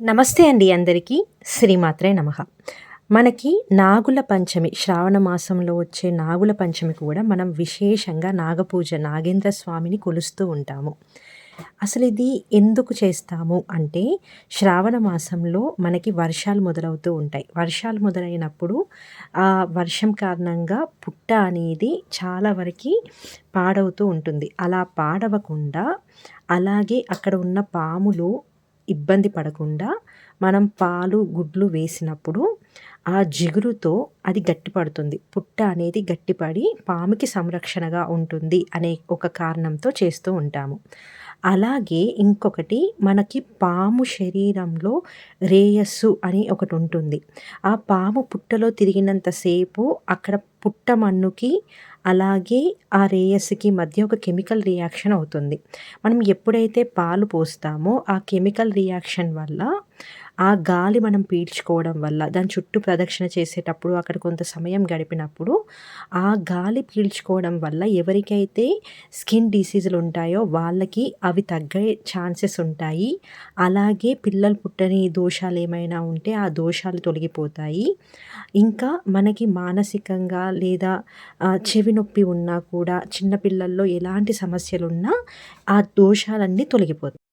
నమస్తే అండి అందరికీ. శ్రీమాత్రే నమ. మనకి నాగుల పంచమి శ్రావణ మాసంలో వచ్చే నాగుల పంచమి కూడా మనం విశేషంగా నాగపూజ నాగేంద్ర స్వామిని కొలుస్తూ ఉంటాము. అసలు ఇది ఎందుకు చేస్తాము అంటే శ్రావణ మాసంలో మనకి వర్షాలు మొదలవుతూ ఉంటాయి. వర్షాలు మొదలైనప్పుడు ఆ వర్షం కారణంగా పుట్ట అనేది చాలా వరకు పాడవుతూ ఉంటుంది. అలా పాడవకుండా అలాగే అక్కడ ఉన్న పాములు ఇబ్బంది పడకుండా మనం పాలు గుడ్లు వేసినప్పుడు ఆ జిగురుతో అది గట్టిపడుతుంది. పుట్ట అనేది గట్టిపడి పాముకి సంరక్షణగా ఉంటుంది అనే ఒక కారణంతో చేస్తూ ఉంటాము. అలాగే ఇంకొకటి మనకి పాము శరీరంలో రేయస్సు అని ఒకటి ఉంటుంది. ఆ పాము పుట్టలో తిరిగినంతసేపు అక్కడ పుట్ట మన్నుకి అలాగే ఆ రేయస్కి మధ్య ఒక కెమికల్ రియాక్షన్ అవుతుంది. మనం ఎప్పుడైతే పాలు పోస్తామో ఆ కెమికల్ రియాక్షన్ వల్ల ఆ గాలి మనం పీల్చుకోవడం వల్ల దాని చుట్టూ ప్రదక్షిణ చేసేటప్పుడు అక్కడ కొంత సమయం గడిపినప్పుడు ఆ గాలి పీల్చుకోవడం వల్ల ఎవరికైతే స్కిన్ డిసీజులు ఉంటాయో వాళ్ళకి అవి తగ్గే ఛాన్సెస్ ఉంటాయి. అలాగే పిల్లలు పుట్టని దోషాలు ఏమైనా ఉంటే ఆ దోషాలు తొలగిపోతాయి. ఇంకా మనకి మానసికంగా లేదా చెవి నొప్పి ఉన్నా కూడా చిన్నపిల్లల్లో ఎలాంటి సమస్యలున్నా ఆ దోషాలన్నీ తొలగిపోతాయి.